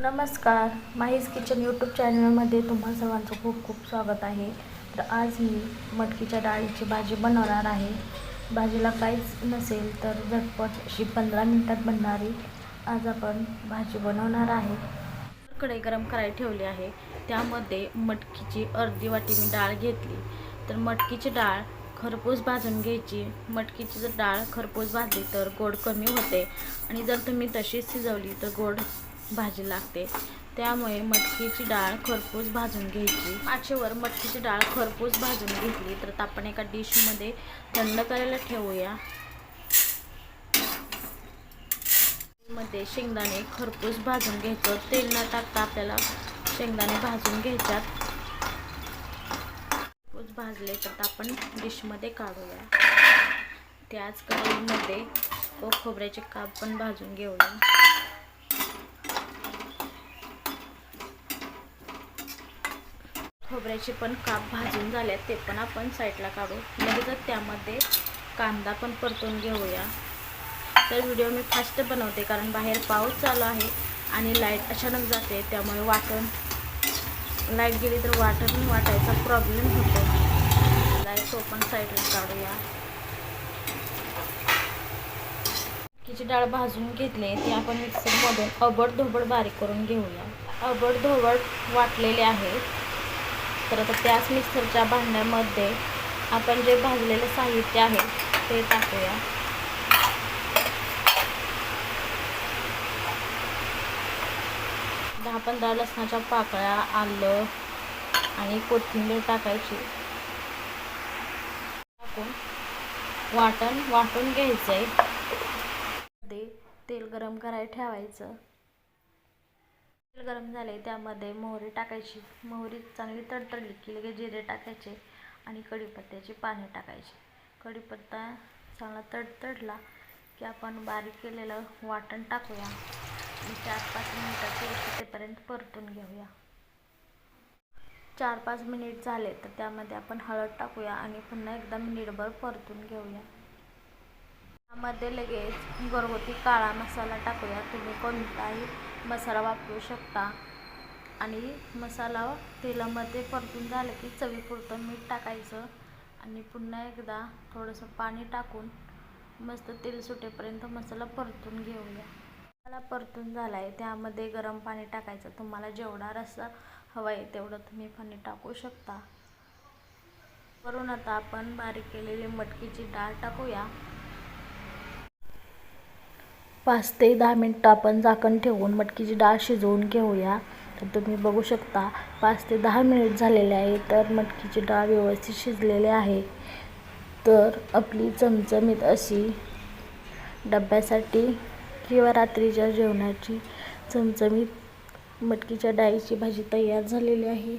नमस्कार. माहीज kitchen YouTube चॅनलमध्ये तुम्हा सर्वांचं खूप खूप स्वागत आहे. तर आज मी मटकीच्या डाळीची भाजी बनवणार आहे. भाजीला काहीच नसेल तर झटपट अशी पंधरा मिनटात बनणारी आज आपण भाजी बनवणार आहे. कढई गरम करायला ठेवली आहे. त्यामध्ये मटकीची अर्धी वाटी मी डाळ घेतली. तर मटकीची डाळ खरपूस भाजून घ्यायची. मटकीची जर डाळ खरपूस भाजली तर गोड कमी होते. आणि जर तुम्ही तशीच शिजवली तर गोड भाजी लागते. त्यामुळे मटकीची डाळ खरपूस भाजून घ्यायची. आचेवर मटकीची डाळ खरपूस भाजून घेतली तर आपण एका डिशमध्ये थंड करायला ठेवूया. मध्ये शेंगदाणे खरपूस भाजून घ्यायचं. तेल न टाकता आपल्याला शेंगदाणे भाजून घ्यायच्यात. खरपूस भाजले तर आपण डिशमध्ये काढूया. त्याच कढईमध्ये व खोबऱ्याचे काप पण भाजून घेऊया. खोबऱ्याचे पण काप भाजून झाल्यात ते पण आपण साईडला काढू. लगेचच त्यामध्ये कांदा पण परतून घेऊया. तर व्हिडिओ मी फास्ट बनवते कारण बाहेर पाऊस चालू आहे आणि लाइट अचानक जाते त्यामुळे वाटण लाइट गेली तर वाटण वाटायचा प्रॉब्लेम होतो. लाइट तो पण साईडला काढूया. मटकीची डाळ भाजून घेतली ती आपण मिक्सरमधून अबड धोबड बारीक करून घेऊया. अबड धोबड वाटलेले आहे तर आता त्याच मिक्सरच्या भांड्यामध्ये आपण जे भाजलेलं साहित्य आहे ते टाकूया. दहा पंधरा लसणाच्या पाकळ्या आलं आणि कोथिंबीर टाकायची. टाकून वाटण वाटून घ्यायचं आहे तेल गरम करायला ठेवायचं. तेल गरम झाले त्यामध्ये मोहरी टाकायची. मोहरी चांगली तडतडली की लगेच जिरे टाकायचे आणि कढीपत्त्याची पाने टाकायची. कढीपत्ता चांगला तडतडला की आपण बारीक केलेलं वाटण टाकूया आणि चार पाच मिनिटात तेपर्यंत परतून घेऊया. चार पाच मिनिट झाले तर त्यामध्ये आपण हळद टाकूया आणि पुन्हा एकदा मिनिटभर परतून घेऊया. त्यामध्ये लगेच घरगुती काळा मसाला टाकूया. तुम्ही कोणताही मसाला वापरू शकता. आणि मसाला तेलामध्ये परतून झालं की चवीपुरतं मीठ टाकायचं. आणि पुन्हा एकदा थोडंसं पाणी टाकून मस्त तेल सुटेपर्यंत मसाला परतून घेऊया. मसाला परतून झाला आहे त्यामध्ये गरम पाणी टाकायचं. तुम्हाला जेवढा रस्सा हवा आहे तेवढं तुम्ही पाणी टाकू शकता. वरून आता आपण बारीक केलेली मटकीची डाळ टाकूया. पाच ते दहा मिनटं आपण झाकण ठेवून मटकीची डाळ शिजवून घेऊया. तर तुम्ही बघू शकता पाच ते दहा मिनिट झालेले आहे तर मटकीची डाळ व्यवस्थित शिजलेली आहे. तर आपली चमचमीत अशी डब्यासाठी किंवा रात्रीच्या जेवणाची चमचमीत मटकीच्या डाळीची भाजी तयार झालेली आहे.